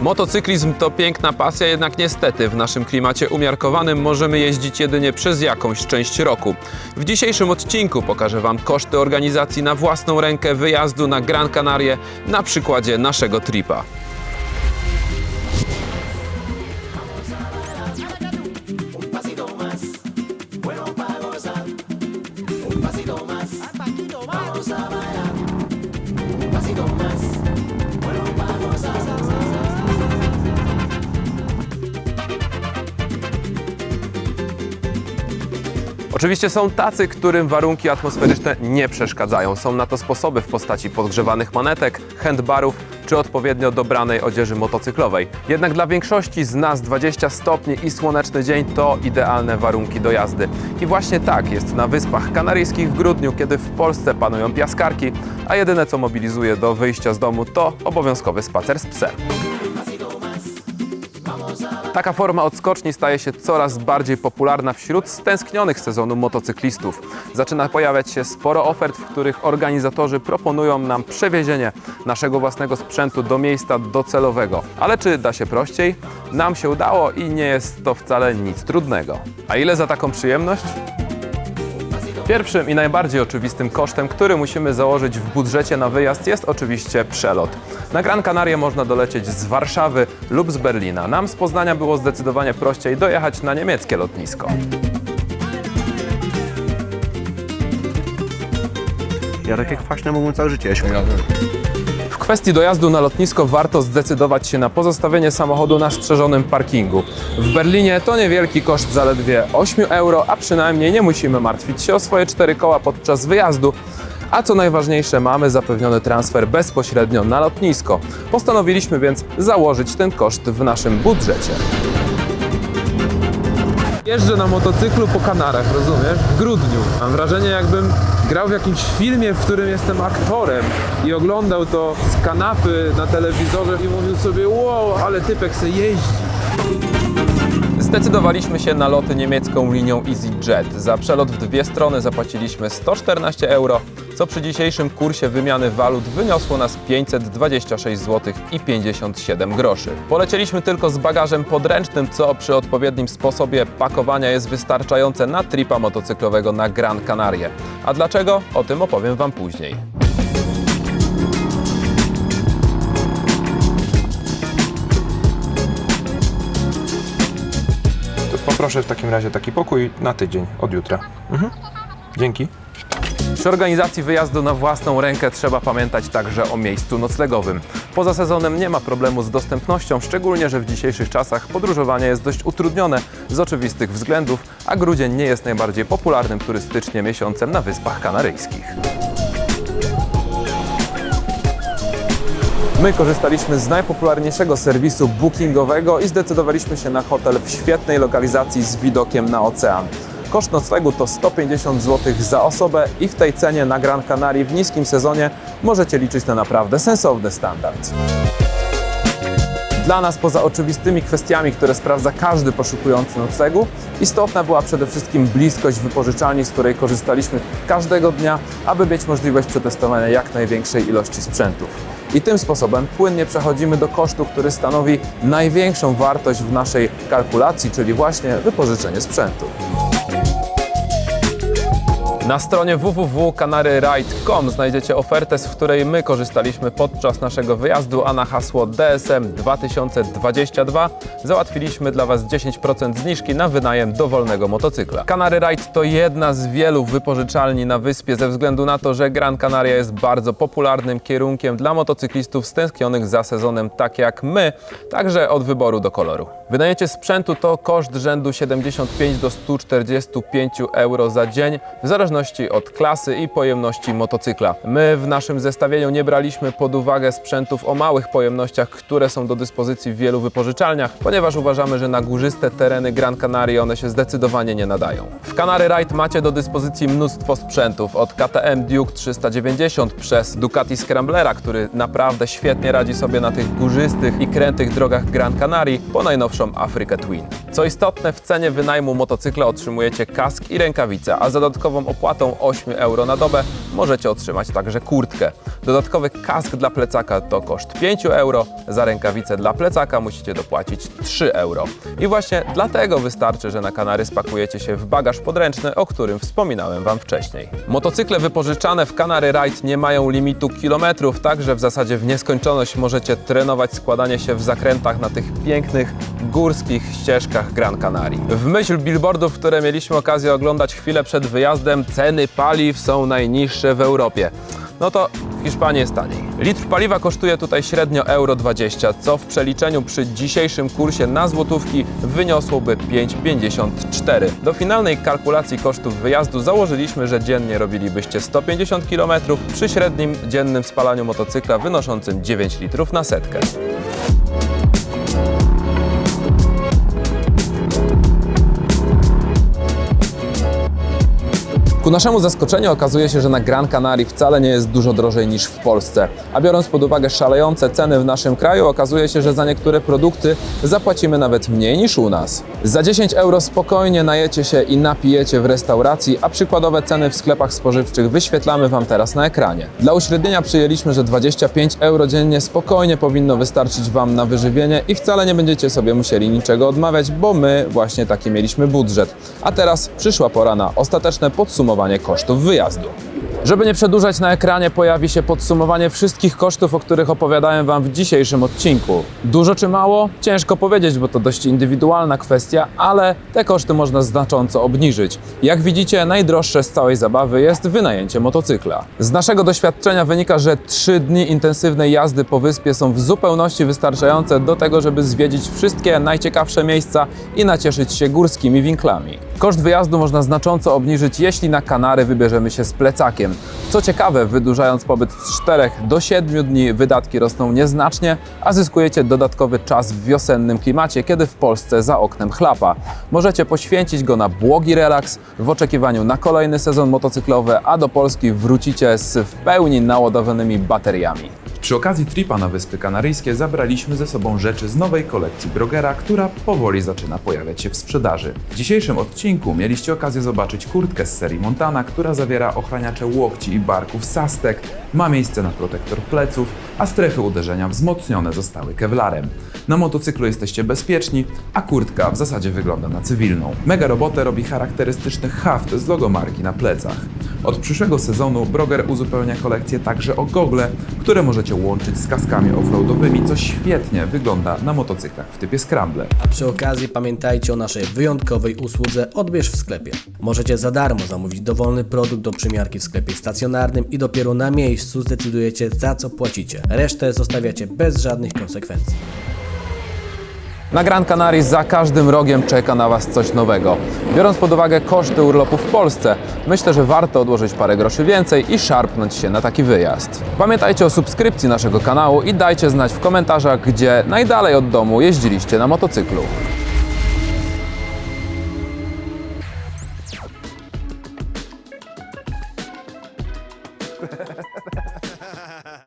Motocyklizm to piękna pasja, jednak niestety w naszym klimacie umiarkowanym możemy jeździć jedynie przez jakąś część roku. W dzisiejszym odcinku pokażę Wam koszty organizacji na własną rękę wyjazdu na Gran Canaria na przykładzie naszego tripa. Oczywiście są tacy, którym warunki atmosferyczne nie przeszkadzają. Są na to sposoby w postaci podgrzewanych manetek, handbarów czy odpowiednio dobranej odzieży motocyklowej. Jednak dla większości z nas 20 stopni i słoneczny dzień to idealne warunki do jazdy. I właśnie tak jest na Wyspach Kanaryjskich w grudniu, kiedy w Polsce panują piaskarki, a jedyne co mobilizuje do wyjścia z domu to obowiązkowy spacer z psem. Taka forma odskoczni staje się coraz bardziej popularna wśród stęsknionych sezonu motocyklistów. Zaczyna pojawiać się sporo ofert, w których organizatorzy proponują nam przewiezienie naszego własnego sprzętu do miejsca docelowego. Ale czy da się prościej? Nam się udało i nie jest to wcale nic trudnego. A ile za taką przyjemność? Pierwszym i najbardziej oczywistym kosztem, który musimy założyć w budżecie na wyjazd jest oczywiście przelot. Na Gran Canaria można dolecieć z Warszawy lub z Berlina. Nam z Poznania było zdecydowanie prościej dojechać na niemieckie lotnisko. Ja tak jak kwaśne mógłbym całe życie jeść. Kwestii dojazdu na lotnisko warto zdecydować się na pozostawienie samochodu na strzeżonym parkingu. W Berlinie to niewielki koszt zaledwie 8 euro, a przynajmniej nie musimy martwić się o swoje cztery koła podczas wyjazdu. A co najważniejsze, mamy zapewniony transfer bezpośrednio na lotnisko. Postanowiliśmy więc założyć ten koszt w naszym budżecie. Jeżdżę na motocyklu po Kanarach, rozumiesz? W grudniu. Mam wrażenie, jakbym grał w jakimś filmie, w którym jestem aktorem i oglądał to z kanapy na telewizorze i mówił sobie, wow, ale typek se jeździ. Zdecydowaliśmy się na loty niemiecką linią EasyJet. Za przelot w dwie strony zapłaciliśmy 114 euro, co przy dzisiejszym kursie wymiany walut wyniosło nas 526 zł i 57 groszy. Polecieliśmy tylko z bagażem podręcznym, co przy odpowiednim sposobie pakowania jest wystarczające na tripa motocyklowego na Gran Canaria. A dlaczego? O tym opowiem Wam później. To poproszę w takim razie taki pokój na tydzień od jutra. Mhm. Dzięki. Przy organizacji wyjazdu na własną rękę trzeba pamiętać także o miejscu noclegowym. Poza sezonem nie ma problemu z dostępnością, szczególnie, że w dzisiejszych czasach podróżowanie jest dość utrudnione z oczywistych względów, a grudzień nie jest najbardziej popularnym turystycznie miesiącem na Wyspach Kanaryjskich. My korzystaliśmy z najpopularniejszego serwisu bookingowego i zdecydowaliśmy się na hotel w świetnej lokalizacji z widokiem na ocean. Koszt noclegu to 150 zł za osobę i w tej cenie na Gran Canaria w niskim sezonie możecie liczyć na naprawdę sensowny standard. Dla nas, poza oczywistymi kwestiami, które sprawdza każdy poszukujący noclegu, istotna była przede wszystkim bliskość wypożyczalni, z której korzystaliśmy każdego dnia, aby mieć możliwość przetestowania jak największej ilości sprzętów. I tym sposobem płynnie przechodzimy do kosztu, który stanowi największą wartość w naszej kalkulacji, czyli właśnie wypożyczenie sprzętu. Na stronie www.canaryride.com znajdziecie ofertę, z której my korzystaliśmy podczas naszego wyjazdu, a na hasło DSM 2022 załatwiliśmy dla Was 10% zniżki na wynajem dowolnego motocykla. Canary Ride to jedna z wielu wypożyczalni na wyspie ze względu na to, że Gran Canaria jest bardzo popularnym kierunkiem dla motocyklistów stęsknionych za sezonem tak jak my, także od wyboru do koloru. Wynajęcie sprzętu to koszt rzędu 75 do 145 euro za dzień, w zależności od klasy i pojemności motocykla. My w naszym zestawieniu nie braliśmy pod uwagę sprzętów o małych pojemnościach, które są do dyspozycji w wielu wypożyczalniach, ponieważ uważamy, że na górzyste tereny Gran Canaria one się zdecydowanie nie nadają. W Canary Ride macie do dyspozycji mnóstwo sprzętów, od KTM Duke 390 przez Ducati Scramblera, który naprawdę świetnie radzi sobie na tych górzystych i krętych drogach Gran Canaria, po najnowszą Africa Twin. Co istotne, w cenie wynajmu motocykla otrzymujecie kask i rękawice, a za dodatkową opłatę wpłatą 8 euro na dobę możecie otrzymać także kurtkę. Dodatkowy kask dla plecaka to koszt 5 euro, za rękawice dla plecaka musicie dopłacić 3 euro. I właśnie dlatego wystarczy, że na Kanary spakujecie się w bagaż podręczny, o którym wspominałem Wam wcześniej. Motocykle wypożyczane w Kanary Ride nie mają limitu kilometrów, także w zasadzie w nieskończoność możecie trenować składanie się w zakrętach na tych pięknych górskich ścieżkach Gran Canaria. W myśl billboardów, które mieliśmy okazję oglądać chwilę przed wyjazdem, ceny paliw są najniższe w Europie. No to w Hiszpanii jest taniej. Litr paliwa kosztuje tutaj średnio euro 20, co w przeliczeniu przy dzisiejszym kursie na złotówki wyniosłoby 5,54. Do finalnej kalkulacji kosztów wyjazdu założyliśmy, że dziennie robilibyście 150 km przy średnim dziennym spalaniu motocykla wynoszącym 9 litrów na setkę. Ku naszemu zaskoczeniu okazuje się, że na Gran Canaria wcale nie jest dużo drożej niż w Polsce. A biorąc pod uwagę szalejące ceny w naszym kraju, okazuje się, że za niektóre produkty zapłacimy nawet mniej niż u nas. Za 10 euro spokojnie najecie się i napijecie w restauracji, a przykładowe ceny w sklepach spożywczych wyświetlamy Wam teraz na ekranie. Dla uśrednienia przyjęliśmy, że 25 euro dziennie spokojnie powinno wystarczyć Wam na wyżywienie i wcale nie będziecie sobie musieli niczego odmawiać, bo my właśnie taki mieliśmy budżet. A teraz przyszła pora na ostateczne podsumowanie kosztów wyjazdu. Żeby nie przedłużać, na ekranie pojawi się podsumowanie wszystkich kosztów, o których opowiadałem Wam w dzisiejszym odcinku. Dużo czy mało? Ciężko powiedzieć, bo to dość indywidualna kwestia, ale te koszty można znacząco obniżyć. Jak widzicie, najdroższe z całej zabawy jest wynajęcie motocykla. Z naszego doświadczenia wynika, że 3 dni intensywnej jazdy po wyspie są w zupełności wystarczające do tego, żeby zwiedzić wszystkie najciekawsze miejsca i nacieszyć się górskimi winklami. Koszt wyjazdu można znacząco obniżyć, jeśli na Kanary wybierzemy się z plecakiem. Co ciekawe, wydłużając pobyt z 4 do 7 dni, wydatki rosną nieznacznie, a zyskujecie dodatkowy czas w wiosennym klimacie, kiedy w Polsce za oknem chlapa. Możecie poświęcić go na błogi relaks w oczekiwaniu na kolejny sezon motocyklowy, a do Polski wrócicie z w pełni naładowanymi bateriami. Przy okazji tripa na Wyspy Kanaryjskie zabraliśmy ze sobą rzeczy z nowej kolekcji Brogera, która powoli zaczyna pojawiać się w sprzedaży. W dzisiejszym odcinku mieliście okazję zobaczyć kurtkę z serii Montana, która zawiera ochraniacze łokci i barków Sastek, ma miejsce na protektor pleców, a strefy uderzenia wzmocnione zostały kevlarem. Na motocyklu jesteście bezpieczni, a kurtka w zasadzie wygląda na cywilną. Mega robotę robi charakterystyczny haft z logo marki na plecach. Od przyszłego sezonu Broger uzupełnia kolekcję także o gogle, które możecie łączyć z kaskami offroadowymi, co świetnie wygląda na motocyklach w typie Scramble. A przy okazji pamiętajcie o naszej wyjątkowej usłudze Odbierz w sklepie. Możecie za darmo zamówić dowolny produkt do przymiarki w sklepie stacjonarnym i dopiero na miejscu zdecydujecie za co płacicie. Resztę zostawiacie bez żadnych konsekwencji. Na Gran Canaria za każdym rogiem czeka na Was coś nowego. Biorąc pod uwagę koszty urlopu w Polsce, myślę, że warto odłożyć parę groszy więcej i szarpnąć się na taki wyjazd. Pamiętajcie o subskrypcji naszego kanału i dajcie znać w komentarzach, gdzie najdalej od domu jeździliście na motocyklu.